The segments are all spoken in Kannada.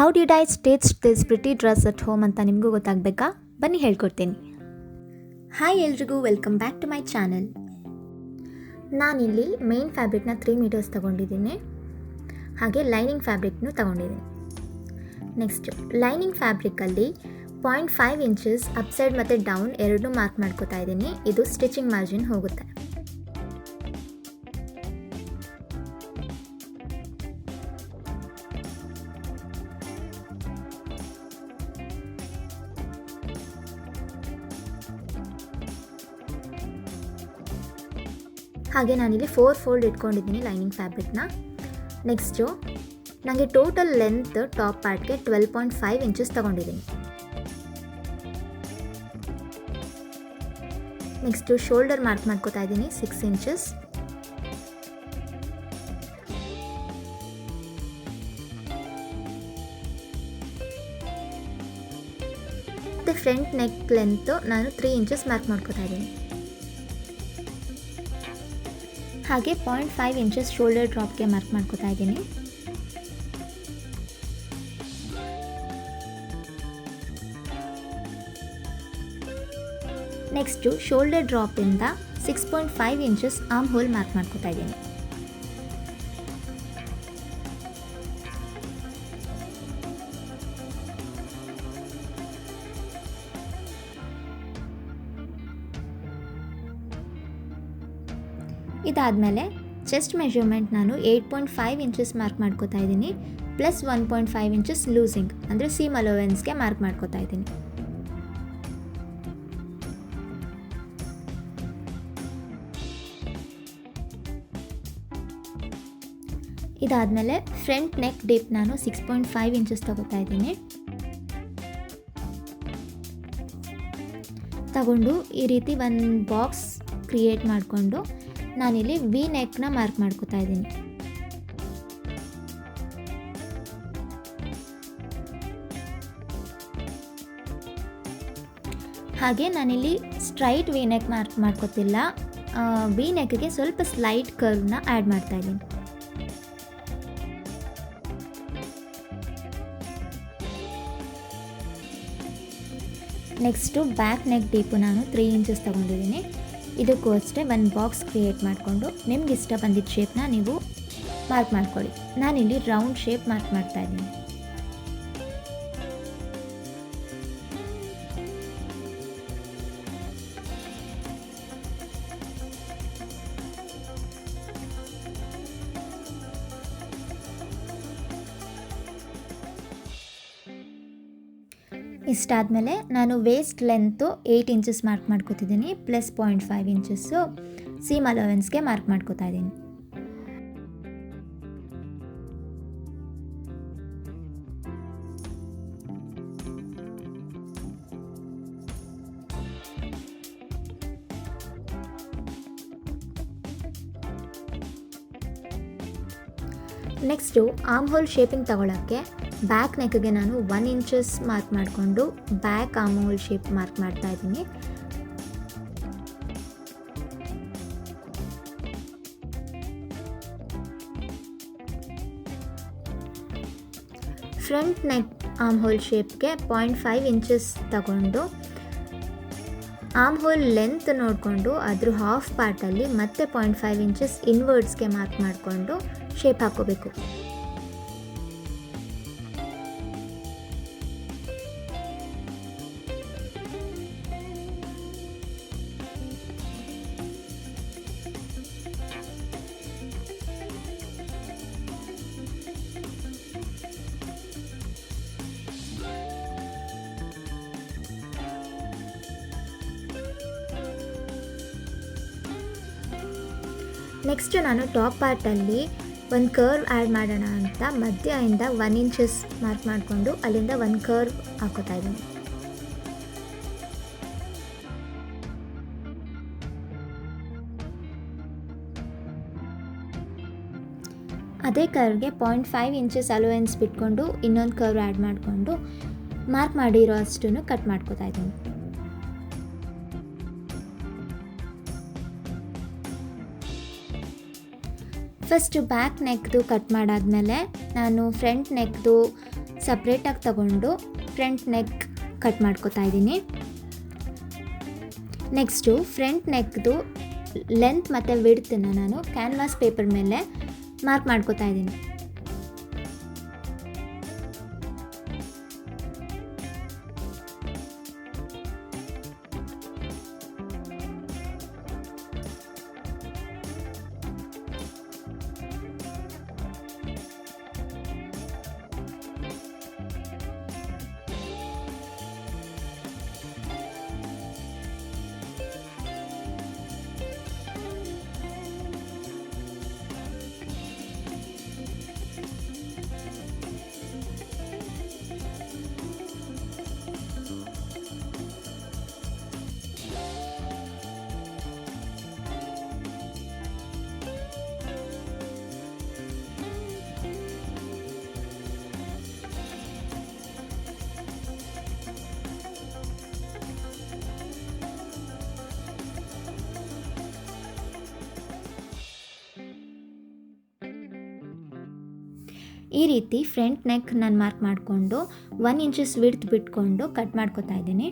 How did I stitch this pretty dress at home ಅಂತ ನಿಮಗೂ ಗೊತ್ತಾಗಬೇಕಾ? ಬನ್ನಿ ಹೇಳ್ಕೊಡ್ತೀನಿ. ಹಾಯ್ ಎಲ್ರಿಗೂ welcome back to my channel ನಾನಿಲ್ಲಿ ಮೇನ್ ಫ್ಯಾಬ್ರಿಕ್ನ ತ್ರೀ ಮೀಟರ್ಸ್ ತೊಗೊಂಡಿದ್ದೀನಿ. ಹಾಗೆ ಲೈನಿಂಗ್ ಫ್ಯಾಬ್ರಿಕ್ನೂ ತೊಗೊಂಡಿದ್ದೀನಿ. ನೆಕ್ಸ್ಟ್ ಲೈನಿಂಗ್ ಫ್ಯಾಬ್ರಿಕ್ಕಲ್ಲಿ ಪಾಯಿಂಟ್ ಫೈವ್ ಇಂಚಸ್ ಅಪ್ಸೈಡ್ ಮತ್ತು ಡೌನ್ ಎರಡನ್ನೂ ಮಾರ್ಕ್ ಮಾಡ್ಕೋತಾ ಇದ್ದೀನಿ. ಇದು ಸ್ಟಿಚಿಂಗ್ ಮಾರ್ಜಿನ್ ಹೋಗುತ್ತೆ. ಹಾಗೆ ನಾನಿಲ್ಲಿ ಫೋರ್ ಫೋಲ್ಡ್ ಇಟ್ಕೊಂಡಿದ್ದೀನಿ ಲೈನಿಂಗ್ ಫ್ಯಾಬ್ರಿಕ್ನ ನೆಕ್ಸ್ಟು ನನಗೆ ಟೋಟಲ್ ಲೆಂತ್ ಟಾಪ್ ಪಾರ್ಟ್ಗೆ ಟ್ವೆಲ್ ಪಾಯಿಂಟ್ ಫೈವ್ ಇಂಚಸ್ ತೊಗೊಂಡಿದ್ದೀನಿ. ನೆಕ್ಸ್ಟು ಶೋಲ್ಡರ್ ಮಾರ್ಕ್ ಮಾಡ್ಕೋತಾ ಇದ್ದೀನಿ ಸಿಕ್ಸ್ ಇಂಚಸ್ ಮತ್ತು ಫ್ರಂಟ್ ನೆಕ್ ಲೆಂತು ನಾನು ತ್ರೀ ಇಂಚಸ್ ಮಾರ್ಕ್ ಮಾಡ್ಕೋತಾ ಇದ್ದೀನಿ. ಹಾಗೆ ಪಾಯಿಂಟ್ ಫೈವ್ ಇಂಚಸ್ ಶೋಲ್ಡರ್ ಡ್ರಾಪ್ಗೆ ಮಾರ್ಕ್ ಮಾಡ್ಕೋತಾ ಇದ್ದೀನಿ. Next shoulder ಡ್ರಾಪಿಂದ six point five inches arm hole mark ಮಾಡ್ಕೋತಾ ಇದ್ದೀನಿ. ಇದಾದಮೇಲೆ ಚೆಸ್ಟ್ ಮೆಷರ್ಮೆಂಟ್ ನಾನು eight point five inches mark ಮಾಡ್ಕೋತಾ ಇದ್ದೀನಿ plus one point five inches loosing ಅಂದರೆ ಸೀಮ್ ಅಲೋವೆನ್ಸ್ಗೆ ಮಾರ್ಕ್ ಮಾಡ್ಕೋತಾ ಇದ್ದೀನಿ. ಇದಾದಮೇಲೆ ಫ್ರಂಟ್ ನೆಕ್ ಡೀಪ್ ನಾನು ಸಿಕ್ಸ್ ಪಾಯಿಂಟ್ ಫೈವ್ ಇಂಚಸ್ ತಗೋತಾ ಇದ್ದೀನಿ. ತಗೊಂಡು ಈ ರೀತಿ ಒಂದು ಬಾಕ್ಸ್ ಕ್ರಿಯೇಟ್ ಮಾಡಿಕೊಂಡು ನಾನಿಲ್ಲಿ ವಿ ನೆಕ್ನ ಮಾರ್ಕ್ ಮಾಡ್ಕೋತಾ ಇದ್ದೀನಿ. ಹಾಗೆ ನಾನಿಲ್ಲಿ ಸ್ಟ್ರೈಟ್ ವಿ ನೆಕ್ ಮಾರ್ಕ್ ಮಾಡ್ಕೋತಿಲ್ಲ. ವಿ ನೆಕ್ಗೆ ಸ್ವಲ್ಪ ಸ್ಲೈಟ್ ಕರ್ವ್ನ ಆ್ಯಡ್ ಮಾಡ್ತಾ ಇದ್ದೀನಿ. ನೆಕ್ಸ್ಟು ಬ್ಯಾಕ್ ನೆಕ್ ಡೀಪು ನಾನು ತ್ರೀ ಇಂಚಸ್ ತೊಗೊಂಡಿದ್ದೀನಿ. ಇದಕ್ಕೂ ಅಷ್ಟೇ ಒಂದು ಬಾಕ್ಸ್ ಕ್ರಿಯೇಟ್ ಮಾಡಿಕೊಂಡು ನಿಮ್ಗೆ ಇಷ್ಟ ಬಂದಿದ್ದ ಶೇಪ್ನ ನೀವು ಮಾರ್ಕ್ ಮಾಡ್ಕೊಳ್ಳಿ. ನಾನಿಲ್ಲಿ ರೌಂಡ್ ಶೇಪ್ ಮಾರ್ಕ್ ಮಾಡ್ತಾ ಇದ್ದೀನಿ. ಇಷ್ಟಾದಮೇಲೆ ನಾನು waist length eight inches mark ಮಾಡ್ಕೋತಿದ್ದೀನಿ plus point five inches seam ಅಲೋವೆನ್ಸ್ಗೆ mark ಮಾಡ್ಕೋತಾ ಇದ್ದೀನಿ. ನೆಕ್ಸ್ಟು ಆಮ್ ಹೋಲ್ ಶೇಪಿಂಗ್ ತಗೊಳ್ಳೋಕ್ಕೆ ಬ್ಯಾಕ್ ನೆಕ್ಗೆ ನಾನು ಒನ್ ಇಂಚಸ್ ಮಾರ್ಕ್ ಮಾಡಿಕೊಂಡು ಬ್ಯಾಕ್ ಅಮೋಲ್ ಶೇಪ್ ಮಾರ್ಕ್ ಮಾಡ್ತಾ ಇದ್ದೀನಿ. ಫ್ರಂಟ್ ನೆಕ್ ಆಮ್ ಹೋಲ್ ಶೇಪ್ಗೆ ಪಾಯಿಂಟ್ ಫೈವ್ ಇಂಚಸ್ ತಗೊಂಡು ಆಮ್ ಹೋಲ್ ಲೆಂತ್ ನೋಡಿಕೊಂಡು ಅದ್ರ ಹಾಫ್ ಪಾರ್ಟಲ್ಲಿ ಮತ್ತೆ ಪಾಯಿಂಟ್ ಫೈವ್ ಇಂಚಸ್ ಇನ್ವರ್ಡ್ಸ್ಗೆ ಮಾರ್ಕ್ ಮಾಡಿಕೊಂಡು ಶೇಪ್ ಹಾಕೋಬೇಕು ನೆಕ್ಸ್ಟ್ ನಾನು ಟಾಪ್ ಪಾರ್ಟಲ್ಲಿ ಒಂದು ಕರ್ವ್ ಆ್ಯಡ್ ಮಾಡೋಣ ಅಂತ ಮಧ್ಯದಿಂದ ಒನ್ ಇಂಚಸ್ ಮಾರ್ಕ್ ಮಾಡಿಕೊಂಡು ಅಲ್ಲಿಂದ ಒಂದು ಕರ್ವ್ ಹಾಕೋತಾ ಇದ್ದೀನಿ. ಅದೇ ಕರ್ವ್ಗೆ ಪಾಯಿಂಟ್ ಫೈವ್ ಇಂಚಸ್ ಅಲೋವೆನ್ಸ್ ಬಿಟ್ಕೊಂಡು ಇನ್ನೊಂದು ಕರ್ವ್ ಆ್ಯಡ್ ಮಾಡಿಕೊಂಡು ಮಾರ್ಕ್ ಮಾಡಿರೋ ಅಷ್ಟನ್ನು ಕಟ್ ಮಾಡ್ಕೋತಾ ಇದ್ದೀನಿ. ಫಸ್ಟ್ ಬ್ಯಾಕ್ ನೆಕ್ದು ಕಟ್ ಮಾಡಾದಮೇಲೆ ನಾನು ಫ್ರಂಟ್ ನೆಕ್ದು ಸಪ್ರೇಟಾಗಿ ತಗೊಂಡು ಫ್ರಂಟ್ ನೆಕ್ ಕಟ್ ಮಾಡ್ಕೋತಾ ಇದ್ದೀನಿ. ನೆಕ್ಸ್ಟು ಫ್ರಂಟ್ ನೆಕ್ದು ಲೆಂತ್ ಮತ್ತು ವಿಡ್ತನ್ನು ನಾನು ಕ್ಯಾನ್ವಾಸ್ ಪೇಪರ್ ಮೇಲೆ ಮಾರ್ಕ್ ಮಾಡ್ಕೋತಾ ಇದ್ದೀನಿ. ಈ ರೀತಿ ಫ್ರಂಟ್ ನೆಕ್ ನಾನು ಮಾರ್ಕ್ ಮಾಡಿಕೊಂಡು ಒನ್ ಇಂಚಸ್ ವಿಡ್ತ್ ಬಿಟ್ಕೊಂಡು ಕಟ್ ಮಾಡ್ಕೊತಾ ಇದ್ದೀನಿ.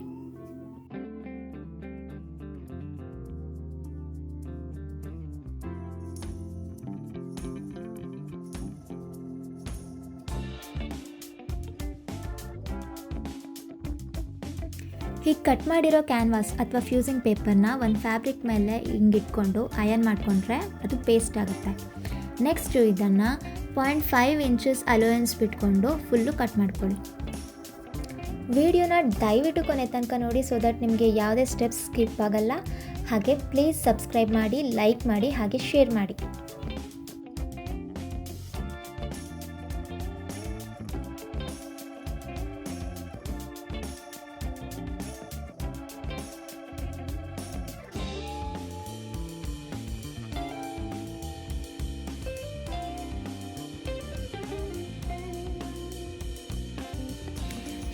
ಹೀಗೆ ಕಟ್ ಮಾಡಿರೋ ಕ್ಯಾನ್ವಾಸ್ ಅಥವಾ ಫ್ಯೂಸಿಂಗ್ ಪೇಪರ್ನ ಒಂದು ಫ್ಯಾಬ್ರಿಕ್ ಮೇಲೆ ಹಿಂಗೆ ಇಟ್ಕೊಂಡು ಅಯನ್ ಮಾಡಿಕೊಂಡ್ರೆ ಅದು ಪೇಸ್ಟ್ ಆಗುತ್ತೆ. ನೆಕ್ಸ್ಟು ಇದನ್ನು ಪಾಯಿಂಟ್ ಫೈವ್ ಇಂಚಸ್ ಅಲೋಯನ್ಸ್ ಬಿಟ್ಕೊಂಡು ಫುಲ್ಲು ಕಟ್ ಮಾಡ್ಕೊಳ್ಳಿ. ವಿಡಿಯೋನ ದಯವಿಟ್ಟು ಕೊನೆ ತನಕ ನೋಡಿ ಸೊ ದಟ್ ನಿಮಗೆ ಯಾವುದೇ ಸ್ಟೆಪ್ಸ್ ಸ್ಕಿಪ್ ಆಗಲ್ಲ. ಹಾಗೆ ಪ್ಲೀಸ್ ಸಬ್ಸ್ಕ್ರೈಬ್ ಮಾಡಿ ಲೈಕ್ ಮಾಡಿ, ಹಾಗೆ ಶೇರ್ ಮಾಡಿ.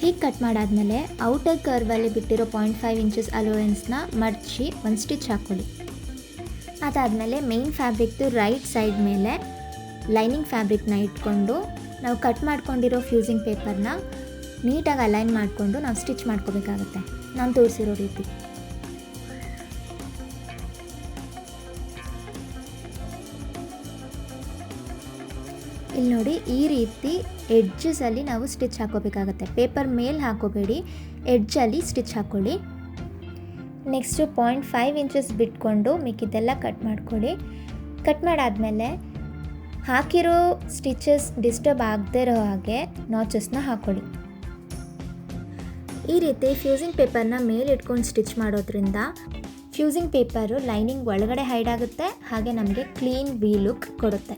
ಹೀಗೆ ಕಟ್ ಮಾಡಾದಮೇಲೆ ಔಟರ್ ಕರ್ವಲ್ಲಿ ಬಿಟ್ಟಿರೋ ಪಾಯಿಂಟ್ ಫೈವ್ ಇಂಚಸ್ ಅಲೋವೆನ್ಸ್ನ ಮಡಚಿ ಒಂದು ಸ್ಟಿಚ್ ಹಾಕ್ಕೊಳ್ಳಿ ಅದಾದಮೇಲೆ ಮೇನ್ ಫ್ಯಾಬ್ರಿಕ್ದು ರೈಟ್ ಸೈಡ್ ಮೇಲೆ ಲೈನಿಂಗ್ ಫ್ಯಾಬ್ರಿಕ್ನ ಇಟ್ಕೊಂಡು ನಾವು ಕಟ್ ಮಾಡ್ಕೊಂಡಿರೋ ಫ್ಯೂಸಿಂಗ್ ಪೇಪರ್ನ ನೀಟಾಗಿ ಅಲೈನ್ ಮಾಡಿಕೊಂಡು ನಾವು ಸ್ಟಿಚ್ ಮಾಡ್ಕೋಬೇಕಾಗುತ್ತೆ. ನಾನು ತೋರಿಸಿರೋ ರೀತಿ. ಈ ರೀತಿ ಎಡ್ಜಸಲ್ಲಿ ನಾವು ಸ್ಟಿಚ್ ಹಾಕೋಬೇಕಾಗತ್ತೆ. ಪೇಪರ್ ಮೇಲೆ ಹಾಕೋಬೇಡಿ ಎಡ್ಜಲ್ಲಿ ಸ್ಟಿಚ್ ಹಾಕ್ಕೊಳ್ಳಿ ನೆಕ್ಸ್ಟು ಪಾಯಿಂಟ್ ಫೈವ್ ಇಂಚಸ್ ಬಿಟ್ಕೊಂಡು ಮಿಕ್ಕಿದ್ದೆಲ್ಲ ಕಟ್ ಮಾಡ್ಕೊಳ್ಳಿ. ಕಟ್ ಮಾಡಾದಮೇಲೆ ಹಾಕಿರೋ ಸ್ಟಿಚಸ್ ಡಿಸ್ಟರ್ಬ್ ಆಗದೇ ಇರೋ ಹಾಗೆ ನಾಚಸ್ನ ಹಾಕ್ಕೊಳ್ಳಿ ಈ ರೀತಿ ಫ್ಯೂಸಿಂಗ್ ಪೇಪರ್ನ ಮೇಲೆ ಇಟ್ಕೊಂಡು ಸ್ಟಿಚ್ ಮಾಡೋದ್ರಿಂದ ಫ್ಯೂಸಿಂಗ್ ಪೇಪರು ಲೈನಿಂಗ್ ಒಳಗಡೆ ಹೈಡ್ ಆಗುತ್ತೆ, ಹಾಗೆ ನಮಗೆ ಕ್ಲೀನ್ ವಿ ಲುಕ್ ಕೊಡುತ್ತೆ.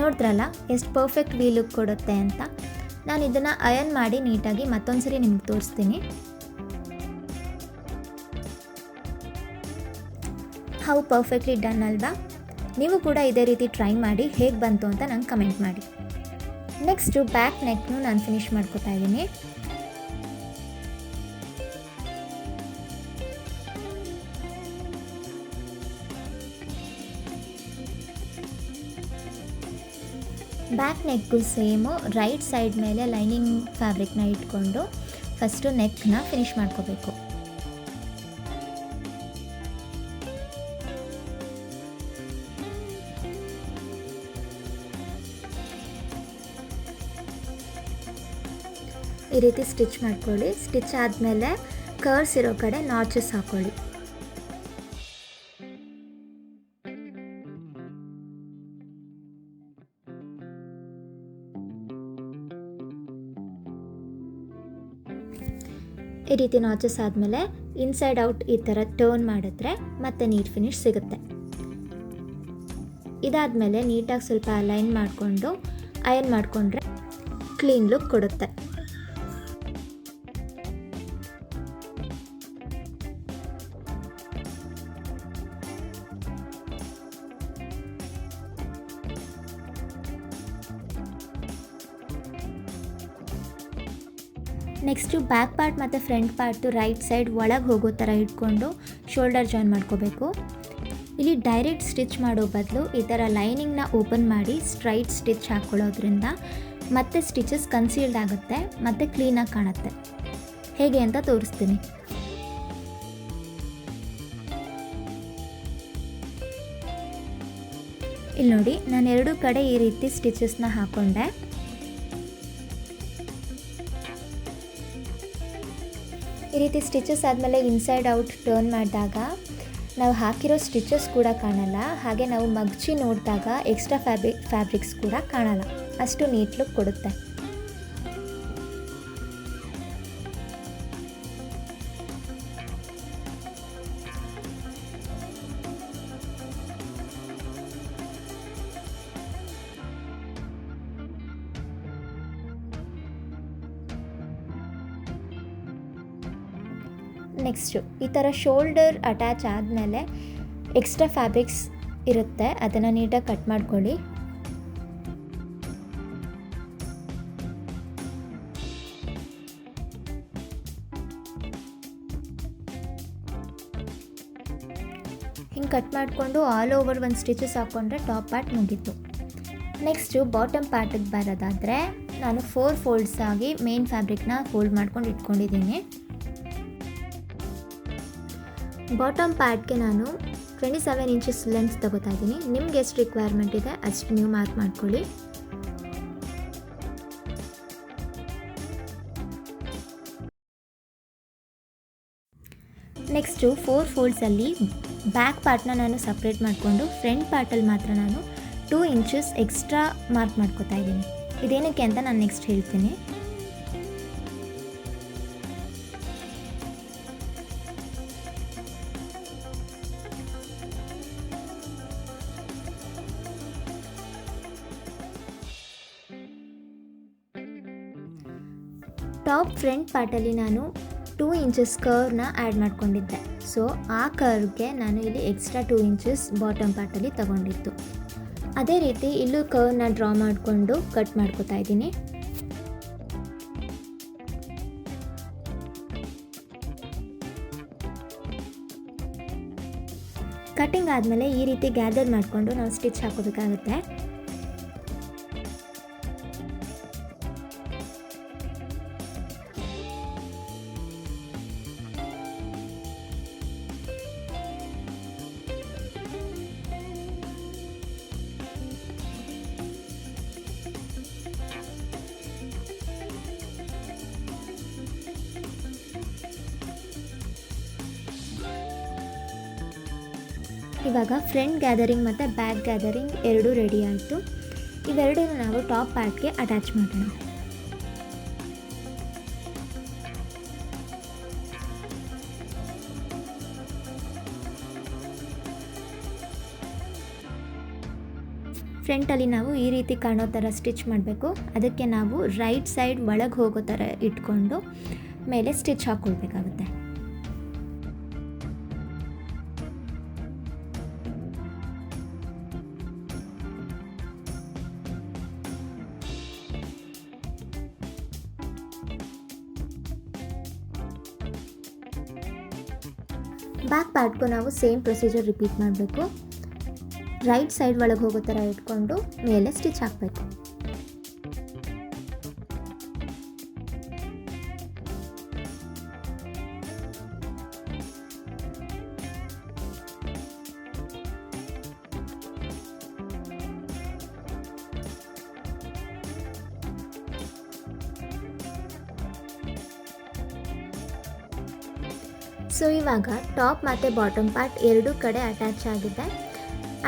ನೋಡಿದ್ರಲ್ಲ, ಎಷ್ಟು ಪರ್ಫೆಕ್ಟ್ ವಿ ಲುಕ್ ಕೊಡುತ್ತೆ ಅಂತ. ನಾನು ಇದನ್ನು ಅಯನ್ ಮಾಡಿ ನೀಟಾಗಿ ಮತ್ತೊಂದು ಸರಿ ನಿಮ್ಗೆ ತೋರಿಸ್ತೀನಿ. ಹೌ ಪರ್ಫೆಕ್ಟ್ಲಿ ಡನ್ ಅಲ್ವಾ? ನೀವು ಕೂಡ ಇದೇ ರೀತಿ ಟ್ರೈ ಮಾಡಿ ಹೇಗೆ ಬಂತು ಅಂತ ನಂಗೆ ಕಮೆಂಟ್ ಮಾಡಿ. ನೆಕ್ಸ್ಟು ಬ್ಯಾಕ್ ನೆಕ್ನು ನಾನು ಫಿನಿಶ್ ಮಾಡ್ಕೋತಾ ಇದ್ದೀನಿ back neck same right side ಮೇಲೆ ಲೈನಿಂಗ್ ಫ್ಯಾಬ್ರಿಕ್ನ ಇಟ್ಕೊಂಡು ಫಸ್ಟು ನೆಕ್ನ ಫಿನಿಶ್ ಮಾಡ್ಕೋಬೇಕು. ಈ ರೀತಿ ಸ್ಟಿಚ್ ಮಾಡ್ಕೊಳ್ಳಿ. ಸ್ಟಿಚ್ ಆದಮೇಲೆ ಕರ್ಸ್ ಇರೋ ಕಡೆ ನಾಚಸ್ ಹಾಕ್ಕೊಳ್ಳಿ ಈ ರೀತಿ ನಾಚಸ್ ಆದಮೇಲೆ ಇನ್ಸೈಡ್ ಔಟ್ ಈ ಥರ ಟರ್ನ್ ಮಾಡಿದ್ರೆ ಮತ್ತೆ ನೀಟ್ ಫಿನಿಶ್ ಸಿಗುತ್ತೆ. ಇದಾದಮೇಲೆ ನೀಟಾಗಿ ಸ್ವಲ್ಪ ಅಲೈನ್ ಮಾಡಿಕೊಂಡು ಅಯನ್ ಮಾಡಿಕೊಂಡ್ರೆ ಕ್ಲೀನ್ ಲುಕ್ ಕೊಡುತ್ತೆ. ಬ್ಯಾಕ್ ಪಾರ್ಟ್ ಮತ್ತು ಫ್ರಂಟ್ ಪಾರ್ಟು ರೈಟ್ ಸೈಡ್ ಒಳಗೆ ಹೋಗೋ ಥರ ಇಟ್ಕೊಂಡು ಶೋಲ್ಡರ್ ಜಾಯಿನ್ ಮಾಡ್ಕೋಬೇಕು. ಇಲ್ಲಿ ಡೈರೆಕ್ಟ್ ಸ್ಟಿಚ್ ಮಾಡೋ ಬದಲು ಈ ಥರ ಲೈನಿಂಗ್ನ ಓಪನ್ ಮಾಡಿ ಸ್ಟ್ರೈಟ್ ಸ್ಟಿಚ್ ಹಾಕ್ಕೊಳ್ಳೋದ್ರಿಂದ ಮತ್ತೆ ಸ್ಟಿಚಸ್ ಕನ್ಸೀಲ್ಡ್ ಆಗುತ್ತೆ, ಮತ್ತು ಕ್ಲೀನಾಗಿ ಕಾಣುತ್ತೆ. ಹೇಗೆ ಅಂತ ತೋರಿಸ್ತೀನಿ. ಇಲ್ಲಿ ನೋಡಿ, ನಾನು ಎರಡೂ ಕಡೆ ಈ ರೀತಿ ಸ್ಟಿಚಸ್ನ ಹಾಕ್ಕೊಂಡೆ ರೀತಿ ಸ್ಟಿಚಸ್ ಆದಮೇಲೆ ಇನ್ಸೈಡ್ ಔಟ್ ಟರ್ನ್ ಮಾಡಿದಾಗ ನಾವು ಹಾಕಿರೋ ಸ್ಟಿಚಸ್ ಕೂಡ ಕಾಣಲ್ಲ. ಹಾಗೆ ನಾವು ಮಗ್ಚಿ ನೋಡಿದಾಗ ಎಕ್ಸ್ಟ್ರಾ ಫ್ಯಾಬ್ರಿಕ್ ಫ್ಯಾಬ್ರಿಕ್ಸ್ ಕೂಡ ಕಾಣಲ್ಲ. ಅಷ್ಟು ನೀಟ್ ಲುಕ್ ಕೊಡುತ್ತೆ. ನೆಕ್ಸ್ಟು, ಈ ಥರ ಶೋಲ್ಡರ್ ಅಟ್ಯಾಚ್ ಆದಮೇಲೆ ಎಕ್ಸ್ಟ್ರಾ ಫ್ಯಾಬ್ರಿಕ್ಸ್ ಇರುತ್ತೆ, ಅದನ್ನು ನೀಟಾಗಿ ಕಟ್ ಮಾಡ್ಕೊಳ್ಳಿ. ಹಿಂಗೆ ಕಟ್ ಮಾಡಿಕೊಂಡು ಆಲ್ ಓವರ್ ಒಂದು ಸ್ಟಿಚಸ್ ಹಾಕ್ಕೊಂಡ್ರೆ ಟಾಪ್ ಪಾರ್ಟ್ ಮುಗೀತು. ನೆಕ್ಸ್ಟು, ಬಾಟಮ್ ಪಾರ್ಟಿಗೆ ಬರೋದಾದರೆ, ನಾನು ಫೋರ್ ಫೋಲ್ಡ್ಸ್ ಆಗಿ ಮೇನ್ ಫ್ಯಾಬ್ರಿಕ್ನ ಫೋಲ್ಡ್ ಮಾಡ್ಕೊಂಡು ಇಟ್ಕೊಂಡಿದ್ದೀನಿ. ಬಾಟಮ್ ಪ್ಯಾಡ್ಗೆ ನಾನು ಟ್ವೆಂಟಿ ಸೆವೆನ್ ಇಂಚಸ್ ಲೆನ್ಸ್ ತಗೋತಾ ಇದ್ದೀನಿ. ನಿಮ್ಗೆ ಎಷ್ಟು ರಿಕ್ವೈರ್ಮೆಂಟ್ ಇದೆ ಅಷ್ಟು ನೀವು ಮಾರ್ಕ್ ಮಾಡ್ಕೊಳ್ಳಿ. ನೆಕ್ಸ್ಟು ಫೋರ್ ಫೋಲ್ಡ್ಸಲ್ಲಿ ಬ್ಯಾಕ್ ಪಾರ್ಟ್ನ ನಾನು ಸಪ್ರೇಟ್ ಮಾಡಿಕೊಂಡು ಫ್ರಂಟ್ ಪಾರ್ಟಲ್ಲಿ ಮಾತ್ರ ನಾನು ಟೂ ಇಂಚಸ್ ಎಕ್ಸ್ಟ್ರಾ ಮಾರ್ಕ್ ಮಾಡ್ಕೋತಾ ಇದ್ದೀನಿ. ಇದೇನಕ್ಕೆ ಅಂತ ನಾನು ನೆಕ್ಸ್ಟ್ ಹೇಳ್ತೀನಿ. ಫ್ರಂಟ್ ಪಾರ್ಟಲ್ಲಿ ನಾನು ಟೂ ಇಂಚಸ್ ಕರ್ವ್ನ ಆ್ಯಡ್ ಮಾಡ್ಕೊಂಡಿದ್ದೆ. ಸೊ, ಆ ಕರ್ವ್ಗೆ ನಾನು ಇಲ್ಲಿ ಎಕ್ಸ್ಟ್ರಾ ಟೂ ಇಂಚಸ್ ಬಾಟಮ್ ಪಾರ್ಟಲ್ಲಿ ತಗೊಂಡಿತ್ತು ಅದೇ ರೀತಿ ಇಲ್ಲೂ ಕರ್ವ್ನ ಡ್ರಾ ಮಾಡಿಕೊಂಡು ಕಟ್ ಮಾಡ್ಕೋತಾ ಇದ್ದೀನಿ. ಕಟ್ಟಿಂಗ್ ಆದಮೇಲೆ ಈ ರೀತಿ ಗ್ಯಾದರ್ ಮಾಡಿಕೊಂಡು ನಾವು ಸ್ಟಿಚ್ ಹಾಕೋಬೇಕಾಗುತ್ತೆ. ಇವಾಗ ಫ್ರಂಟ್ ಗ್ಯಾದರಿಂಗ್ ಮತ್ತು ಬ್ಯಾಕ್ ಗ್ಯಾದರಿಂಗ್ ಎರಡೂ ರೆಡಿ ಆಯಿತು. ಇವೆರಡನ್ನು ನಾವು ಟಾಪ್ ಪ್ಯಾಟ್ಗೆ ಅಟ್ಯಾಚ್ ಮಾಡೋಣ. ಫ್ರಂಟಲ್ಲಿ ನಾವು ಈ ರೀತಿ ಕಾಣೋ ಥರ ಸ್ಟಿಚ್ ಮಾಡಬೇಕು. ಅದಕ್ಕೆ ನಾವು ರೈಟ್ ಸೈಡ್ ಒಳಗೆ ಹೋಗೋ ಥರ ಇಟ್ಕೊಂಡು ಮೇಲೆ ಸ್ಟಿಚ್ ಹಾಕ್ಕೊಳ್ಬೇಕಾಗುತ್ತೆ ಬ್ಯಾಕ್ ಪಾರ್ಟ್ಗೂ ನಾವು ಸೇಮ್ ಪ್ರೊಸೀಜರ್ ರಿಪೀಟ್ ಮಾಡಬೇಕು. ರೈಟ್ ಸೈಡ್ ಒಳಗೆ ಹೋಗೋ ಥರ ಇಟ್ಕೊಂಡು ಮೇಲೆ ಸ್ಟಿಚ್ ಹಾಕಬೇಕು. ಸೊ ಇವಾಗ ಟಾಪ್ ಮತ್ತು ಬಾಟಮ್ ಪಾರ್ಟ್ ಎರಡೂ ಕಡೆ ಅಟ್ಯಾಚ್ ಆಗಿದೆ.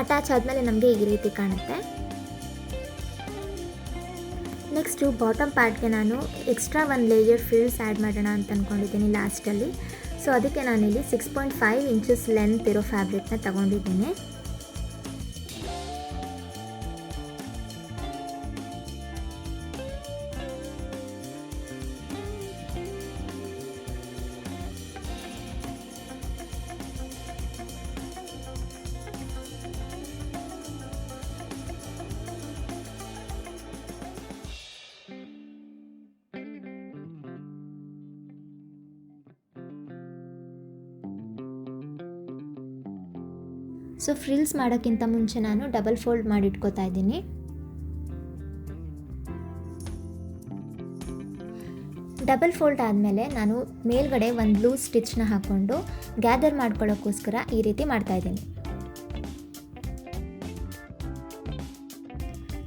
ಅಟ್ಯಾಚ್ ಆದಮೇಲೆ ನಮಗೆ ಈ ರೀತಿ ಕಾಣುತ್ತೆ. ನೆಕ್ಸ್ಟು ಬಾಟಮ್ ಪಾರ್ಟ್ಗೆ ನಾನು ಎಕ್ಸ್ಟ್ರಾ ಒಂದು ಲೇಯರ್ ಫ್ರಿಲ್ಸ್ ಆ್ಯಡ್ ಮಾಡೋಣ ಅಂತ ಅಂದ್ಕೊಂಡಿದ್ದೀನಿ ಲಾಸ್ಟಲ್ಲಿ ಸೊ ಅದಕ್ಕೆ ನಾನಿಲ್ಲಿ six point five inches length ಇರೋ ಫ್ಯಾಬ್ರಿಕ್ನ ತಗೊಂಡಿದ್ದೀನಿ. ಫ್ರಿಲ್ಸ್ ಮಾಡೋಕ್ಕಿಂತ ಮುಂಚೆ ನಾನು ಡಬಲ್ ಫೋಲ್ಡ್ ಮಾಡಿ ಇಟ್ಕೋತಾ ಇದ್ದೀನಿ. ಡಬಲ್ ಫೋಲ್ಡ್ ಆದಮೇಲೆ ನಾನು ಮೇಲ್ಗಡೆ ಒಂದು ಲೂಸ್ ಸ್ಟಿಚ್ನ ಹಾಕ್ಕೊಂಡು ಗ್ಯಾದರ್ ಮಾಡ್ಕೊಳ್ಳೋಕ್ಕೋಸ್ಕರ ಈ ರೀತಿ ಮಾಡ್ತಾ ಇದ್ದೀನಿ.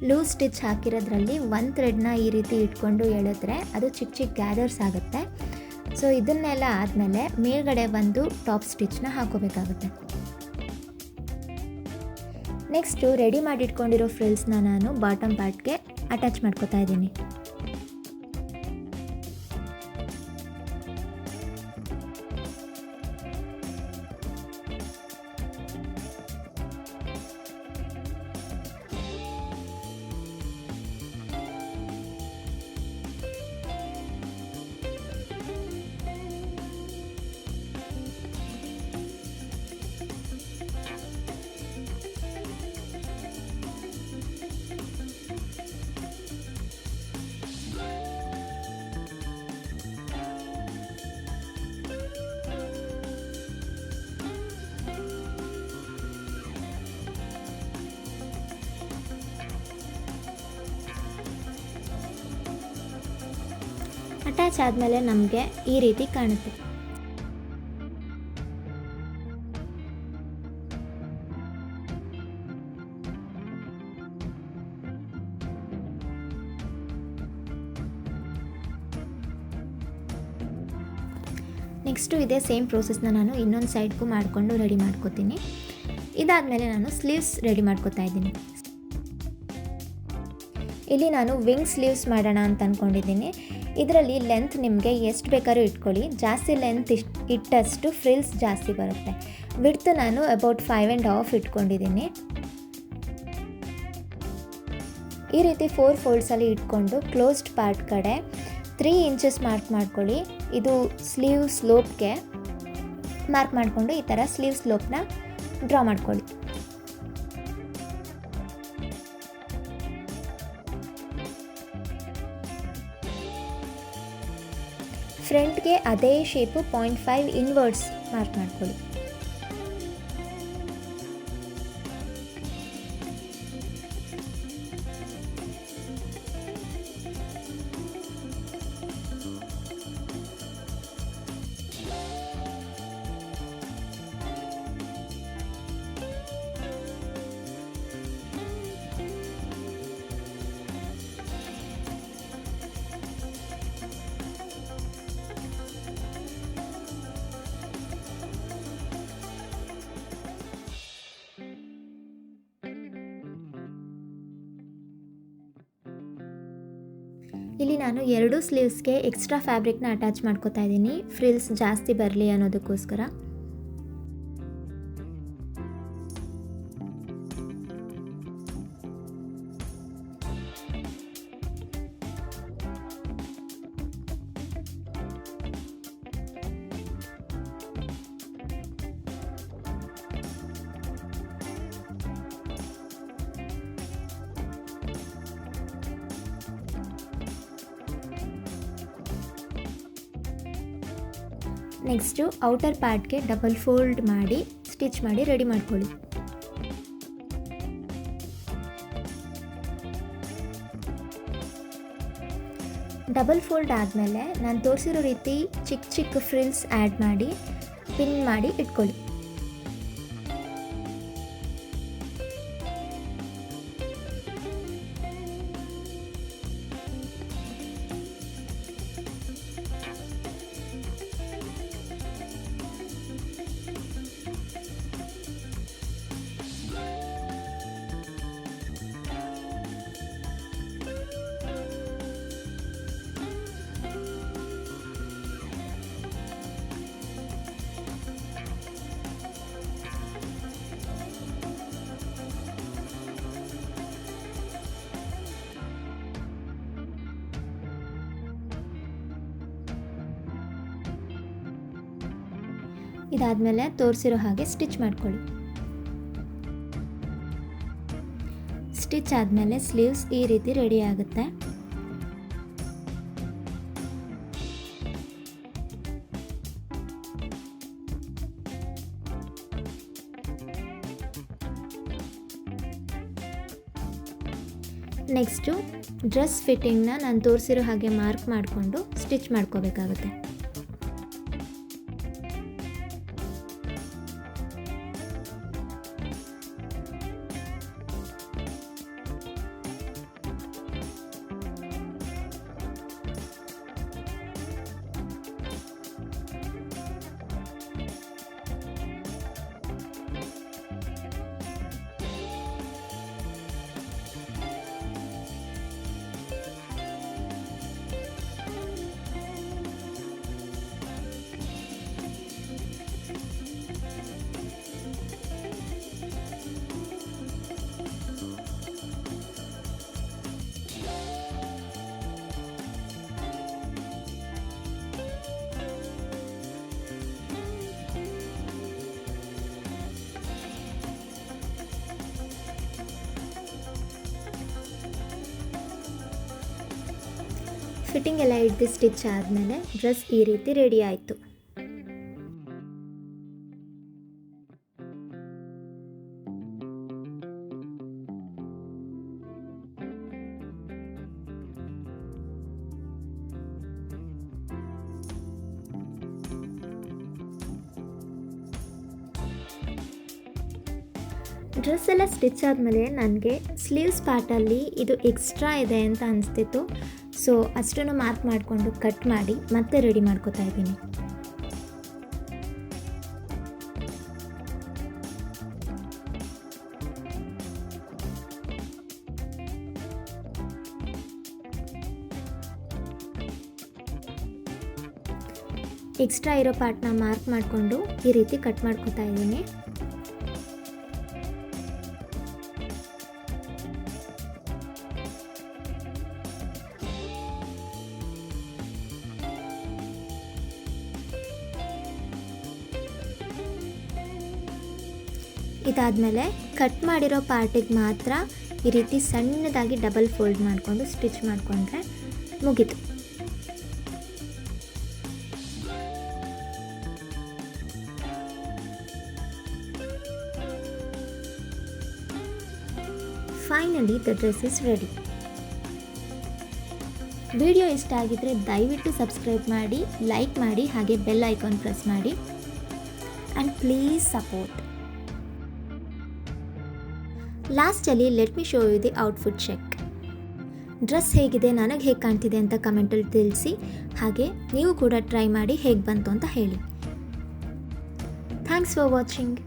ಲೂಸ್ ಸ್ಟಿಚ್ ಹಾಕಿರೋದ್ರಲ್ಲಿ ಒಂದು ಥ್ರೆಡ್ನ ಈ ರೀತಿ ಇಟ್ಕೊಂಡು ಎಳೆದ್ರೆ ಅದು ಚಿಕ್ಕ ಚಿಕ್ಕ ಗ್ಯಾದರ್ಸ್ ಆಗುತ್ತೆ. ಸೊ ಇದನ್ನೆಲ್ಲ ಆದಮೇಲೆ ಮೇಲ್ಗಡೆ ಒಂದು ಟಾಪ್ ಸ್ಟಿಚ್ನ ಹಾಕೋಬೇಕಾಗುತ್ತೆ. ನೆಕ್ಸ್ಟು ರೆಡಿ ಮಾಡಿಟ್ಕೊಂಡಿರೋ ಫ್ರಿಲ್ಸ್ನ ನಾನು ಬಾಟಮ್ ಪ್ಯಾಟ್ಗೆ ಅಟ್ಯಾಚ್ ಮಾಡ್ಕೋತಾ ಇದ್ದೀನಿ. ಅಟ್ಯಾಚ್ ಆದಮೇಲೆ ನಮಗೆ ಈ ರೀತಿ ಕಾಣುತ್ತೆ. ನೆಕ್ಸ್ಟು ಇದೇ ಸೇಮ್ ಪ್ರೋಸೆಸ್ನ ನಾನು ಇನ್ನೊಂದು ಸೈಡ್ಗೂ ಮಾಡಿಕೊಂಡು ರೆಡಿ ಮಾಡ್ಕೋತೀನಿ. ಇದಾದಮೇಲೆ ನಾನು ಸ್ಲೀವ್ಸ್ ರೆಡಿ ಮಾಡ್ಕೋತಾ ಇದ್ದೀನಿ. ಇಲ್ಲಿ ನಾನು ವಿಂಗ್ ಸ್ಲೀವ್ಸ್ ಮಾಡೋಣ ಅಂತ ಅಂದ್ಕೊಂಡಿದ್ದೀನಿ ಇದರಲ್ಲಿ ಲೆಂತ್ ನಿಮಗೆ ಎಷ್ಟು ಬೇಕಾದ್ರೂ ಇಟ್ಕೊಳ್ಳಿ. ಜಾಸ್ತಿ ಲೆಂತ್ ಇಷ್ಟು, ಇಟ್ಟಷ್ಟು ಫ್ರಿಲ್ಸ್ ಜಾಸ್ತಿ ಬರುತ್ತೆ. ವಿಡ್ತ್ ನಾನು ಅಬೌಟ್ ಫೈವ್ ಆ್ಯಂಡ್ ಹಾಫ್ ಇಟ್ಕೊಂಡಿದ್ದೀನಿ. ಈ ರೀತಿ ಫೋರ್ ಫೋಲ್ಡ್ಸಲ್ಲಿ ಇಟ್ಕೊಂಡು ಕ್ಲೋಸ್ಡ್ ಪಾರ್ಟ್ ಕಡೆ ತ್ರೀ ಇಂಚಸ್ ಮಾರ್ಕ್ ಮಾಡ್ಕೊಳ್ಳಿ. ಇದು ಸ್ಲೀವ್ ಸ್ಲೋಪ್ಗೆ ಮಾರ್ಕ್ ಮಾಡಿಕೊಂಡು ಈ ಥರ ಸ್ಲೀವ್ ಸ್ಲೋಪ್ನ ಡ್ರಾ ಮಾಡ್ಕೊಳ್ಳಿ. ಫ್ರಂಟ್ಗೆ ಅದೇ shape point five inwards mark ಮಾಡ್ಕೊಳ್ಳಿ. ಇಲ್ಲಿ ನಾನು ಎರಡು ಸ್ಲೀವ್ಸ್ಗೆ ಎಕ್ಸ್ಟ್ರಾ ಫ್ಯಾಬ್ರಿಕ್ನ ಅಟ್ಯಾಚ್ ಮಾಡ್ಕೋತಾ ಇದ್ದೀನಿ. ಫ್ರಿಲ್ಸ್ ಜಾಸ್ತಿ ಬರಲಿ ಅನ್ನೋದಕ್ಕೋಸ್ಕರ. ನೆಕ್ಸ್ಟು ಔಟರ್ ಪ್ಯಾಡ್ಗೆ ಡಬಲ್ ಫೋಲ್ಡ್ ಮಾಡಿ ಸ್ಟಿಚ್ ಮಾಡಿ ರೆಡಿ ಮಾಡ್ಕೊಳ್ಳಿ. ಡಬಲ್ ಫೋಲ್ಡ್ ಆದಮೇಲೆ ನಾನು ತೋರಿಸಿರೋ ರೀತಿ ಚಿಕ್ಕ ಚಿಕ್ಕ ಫ್ರಿಲ್ಸ್ ಆ್ಯಡ್ ಮಾಡಿ ಪಿನ್ ಮಾಡಿ ಇಟ್ಕೊಳ್ಳಿ. ಇದಾದಮೇಲೆ ತೋರಿಸಿರೋ ಹಾಗೆ ಸ್ಟಿಚ್ ಮಾಡ್ಕೊಳ್ಳಿ. ಸ್ಟಿಚ್ ಆದಮೇಲೆ ಸ್ಲೀವ್ಸ್ ಈ ರೀತಿ ರೆಡಿ ಆಗುತ್ತೆ. ನೆಕ್ಸ್ಟು ಡ್ರೆಸ್ ಫಿಟ್ಟಿಂಗ್ನ ನಾನು ತೋರಿಸಿರೋ ಹಾಗೆ ಮಾರ್ಕ್ ಮಾಡಿಕೊಂಡು ಸ್ಟಿಚ್ ಮಾಡ್ಕೋಬೇಕಾಗುತ್ತೆ. ಫಿಟ್ಟಿಂಗ್ ಎಲ್ಲ ಹಿಡ್ದು ಸ್ಟಿಚ್ ಆದಮೇಲೆ ಡ್ರೆಸ್ ಈ ರೀತಿ ರೆಡಿ ಆಯಿತು. ಡ್ರೆಸ್ ಎಲ್ಲ ಸ್ಟಿಚ್ ಆದಮೇಲೆ ನನಗೆ ಸ್ಲೀವ್ಸ್ ಪಾರ್ಟಲ್ಲಿ ಇದು ಎಕ್ಸ್ಟ್ರಾ ಇದೆ ಅಂತ ಅನಿಸ್ತಿತ್ತು. ಸೊ ಅಷ್ಟನ್ನು ಮಾರ್ಕ್ ಮಾಡಿಕೊಂಡು ಕಟ್ ಮಾಡಿ ಮತ್ತೆ ರೆಡಿ ಮಾಡ್ಕೋತಾ ಇದ್ದೀನಿ. ಎಕ್ಸ್ಟ್ರಾ ಇರೋ ಪಾರ್ಟ್ನ ಮಾರ್ಕ್ ಮಾಡಿಕೊಂಡು ಈ ರೀತಿ ಕಟ್ ಮಾಡ್ಕೋತಾ ಇದ್ದೀನಿ. ಇದಾದಮೇಲೆ ಕಟ್ ಮಾಡಿರೋ ಪಾರ್ಟಿಗೆ ಮಾತ್ರ ಈ ರೀತಿ ಸಣ್ಣದಾಗಿ ಡಬಲ್ ಫೋಲ್ಡ್ ಮಾಡಿಕೊಂಡು ಸ್ಟಿಚ್ ಮಾಡಿಕೊಂಡ್ರೆ ಮುಗೀತು. Finally the dress is ready video ಇಷ್ಟ ಆಗಿದ್ರೆ ದಯವಿಟ್ಟು ಸಬ್ಸ್ಕ್ರೈಬ್ ಮಾಡಿ ಲೈಕ್ ಮಾಡಿ, ಹಾಗೆ ಬೆಲ್ ಐಕಾನ್ ಪ್ರೆಸ್ ಮಾಡಿ. ಆ್ಯಂಡ್ ಪ್ಲೀಸ್ ಸಪೋರ್ಟ್ ಲಾಸ್ಟಲ್ಲಿ let me show you the outfit check. Dress ಹೇಗಿದೆ, ನನಗೆ ಹೇಗೆ ಕಾಣ್ತಿದೆ ಅಂತ ಕಮೆಂಟಲ್ಲಿ ತಿಳಿಸಿ. ಹಾಗೆ ನೀವು ಕೂಡ ಟ್ರೈ ಮಾಡಿ ಹೇಗೆ ಬಂತು ಅಂತ ಹೇಳಿ. Thanks for watching.